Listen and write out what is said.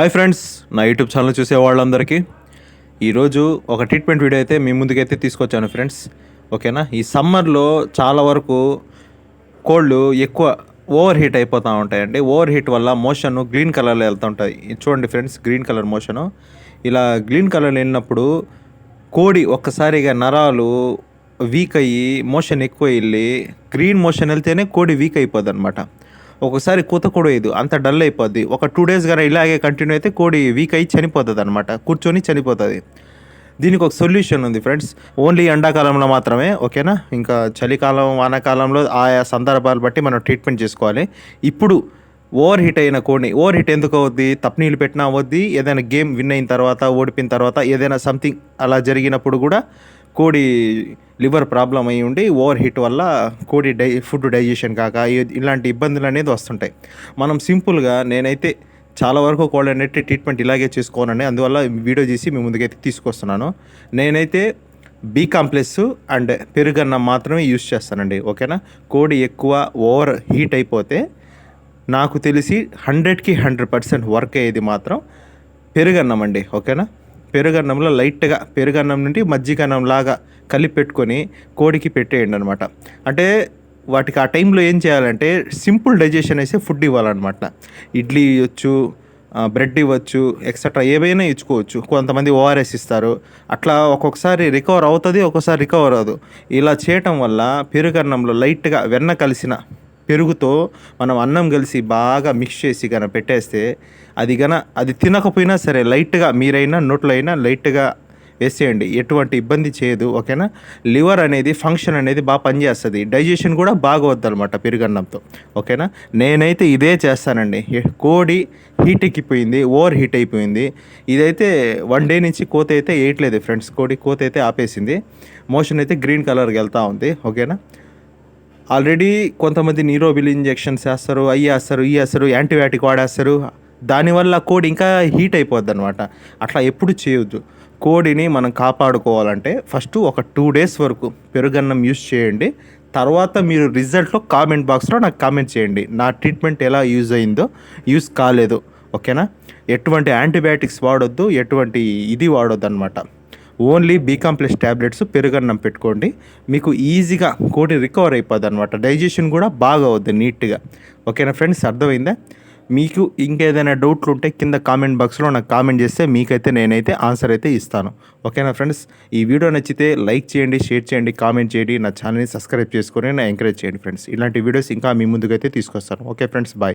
Hi friends నా YouTube channel చూసే వాళ్ళందరికీ. ఈరోజు ఒక ట్రీట్మెంట్ వీడియో అయితే మీ ముందుకైతే తీసుకొచ్చాను ఫ్రెండ్స్ ఓకేనా? ఈ సమ్మర్లో చాలా వరకు కోళ్ళు ఎక్కువ ఓవర్ హీట్ అయిపోతూ ఉంటాయండి. ఓవర్ హీట్ వల్ల మోషన్ గ్రీన్ కలర్లో వెళ్తుంటాయి ఉంటాయి. చూడండి ఫ్రెండ్స్ గ్రీన్ కలర్ మోషను ఇలా గ్రీన్ కలర్ వెళ్ళినప్పుడు కోడి ఒక్కసారిగా నరాలు వీక్ అయ్యి మోషన్ ఎక్కువ వెళ్ళి గ్రీన్ మోషన్ వెళ్తేనే కోడి వీక్ అయిపోద్ది అనమాట ఒకసారి కూత కూడా వేయదు. అంత డల్ అయిపోద్ది. ఒక టూ డేస్ కానీ ఇలాగే కంటిన్యూ అయితే కోడి వీక్ అయ్యి చనిపోతుంది అనమాట కూర్చొని చనిపోతుంది. దీనికి ఒక సొల్యూషన్ ఉంది ఫ్రెండ్స్ ఓన్లీ ఎండాకాలంలో మాత్రమే ఓకేనా ఇంకా చలికాలం వానాకాలంలో ఆయా సందర్భాలు బట్టి మనం ట్రీట్మెంట్ చేసుకోవాలి. ఇప్పుడు ఓవర్ హీట్ అయిన కోడిని ఓవర్ హీట్ ఎందుకు అవుద్ది? తప్పనీళ్ళు పెట్టినా అవద్ది ఏదైనా గేమ్ విన్ అయిన తర్వాత ఓడిపోయిన తర్వాత ఏదైనా సంథింగ్ అలా జరిగినప్పుడు కూడా కోడి లివర్ ప్రాబ్లం అయి ఉండి ఓవర్ హీట్ వల్ల కోడి డై ఫుడ్ డైజెషన్ కాక ఇలాంటి ఇబ్బందులు అనేది వస్తుంటాయి. మనం సింపుల్గా నేనైతే చాలా వరకు కోళ్ళు అనేది ట్రీట్మెంట్ ఇలాగే చేసుకోనండి. అందువల్ల వీడియో చేసి మీ ముందుకైతే తీసుకొస్తున్నాను. నేనైతే బీ కాంప్లెక్స్ అండ్ పెరుగన్నం మాత్రమే యూస్ చేస్తానండి. ఓకేనా? కోడి ఎక్కువ ఓవర్ హీట్ అయిపోతే నాకు తెలిసి హండ్రెడ్కి హండ్రెడ్ పర్సెంట్ వర్క్ అయ్యేది మాత్రం పెరుగన్నం అండి ఓకేనా? పెరుగన్నంలో లైట్గా పెరుగన్నం నుండి మజ్జిగన్నం లాగా కలిపి పెట్టుకొని కోడికి పెట్టేయండి అనమాట అంటే వాటికి ఆ టైంలో ఏం చేయాలంటే సింపుల్ డైజెషన్ వేసే ఫుడ్ ఇవ్వాలన్నమాట. ఇడ్లీ ఇవ్వచ్చు బ్రెడ్ ఇవ్వచ్చు ఎక్సెట్రా ఏవైనా ఇచ్చుకోవచ్చు. కొంతమంది ఓఆర్ఎస్ ఇస్తారు. అట్లా ఒక్కొక్కసారి రికవర్ అవుతుంది ఒక్కొక్కసారి రికవర్ అవ్వదు. ఇలా చేయటం వల్ల పెరుగన్నంలో లైట్గా వెన్న కలిసిన పెరుగుతో మనం అన్నం కలిసి బాగా మిక్స్ చేసి గన పెట్టేస్తే అది గన అది తినకపోయినా సరే లైట్గా మీరైనా నోట్లో అయినా లైట్గా వేసేయండి. ఎటువంటి ఇబ్బంది చేయదు ఓకేనా? లివర్ అనేది ఫంక్షన్ అనేది బాగా పనిచేస్తుంది. డైజెషన్ కూడా బాగవద్దు అనమాట పెరుగన్నంతో ఓకేనా? నేనైతే ఇదే చేస్తానండి. కోడి హీట్ ఎక్కిపోయింది ఓవర్ హీట్ అయిపోయింది. ఇదైతే వన్ డే నుంచి కోత అయితే వేయట్లేదు ఫ్రెండ్స్ కోడి కోత అయితే ఆపేసింది. మోషన్ అయితే గ్రీన్ కలర్కి వెళ్తూ ఉంది ఓకేనా? ఆల్రెడీ కొంతమంది నీరోబిల్ ఇంజెక్షన్స్ వేస్తారు అవి వేస్తారు ఇవి వేస్తారు యాంటీబయాటిక్ వాడేస్తారు. దానివల్ల కోడి ఇంకా హీట్ అయిపోద్ది అనమాట అట్లా ఎప్పుడు చేయొద్దు. కోడిని మనం కాపాడుకోవాలంటే ఫస్ట్ ఒక టూ డేస్ వరకు పెరుగన్నం యూస్ చేయండి. తర్వాత మీరు రిజల్ట్లో కామెంట్ బాక్స్లో నాకు కామెంట్ చేయండి. నా ట్రీట్మెంట్ ఎలా యూజ్ అయిందో యూజ్ కాలేదు. ఓకేనా? ఎటువంటి యాంటీబయాటిక్స్ వాడొద్దు ఎటువంటి ఇది వాడొద్దు అనమాట ఓన్లీ బీ కాంప్లెక్స్ ట్యాబ్లెట్స్ పెరుగన్నం పెట్టుకోండి. మీకు ఈజీగా కోటి రికవర్ అయిపోద్ది అనమాట డైజెషన్ కూడా బాగా అవుద్ది నీట్గా. ఓకేనా ఫ్రెండ్స్? అర్థమైందా? మీకు ఇంకేదైనా డౌట్లు ఉంటే కింద కామెంట్ బాక్స్లో నాకు కామెంట్ చేస్తే మీకైతే నేనైతే ఆన్సర్ అయితే ఇస్తాను. ఓకేనా ఫ్రెండ్స్? ఈ వీడియో నచ్చితే లైక్ చేయండి షేర్ చేయండి కామెంట్ చేయండి. నా ఛానల్ని సబ్స్క్రైబ్ చేసుకొని నా ఎంకరేజ్ చేయండి ఫ్రెండ్స్. ఇలాంటి వీడియోస్ ఇంకా మీ ముందుకైతే తీసుకొస్తాను. Okay friends? బాయ్.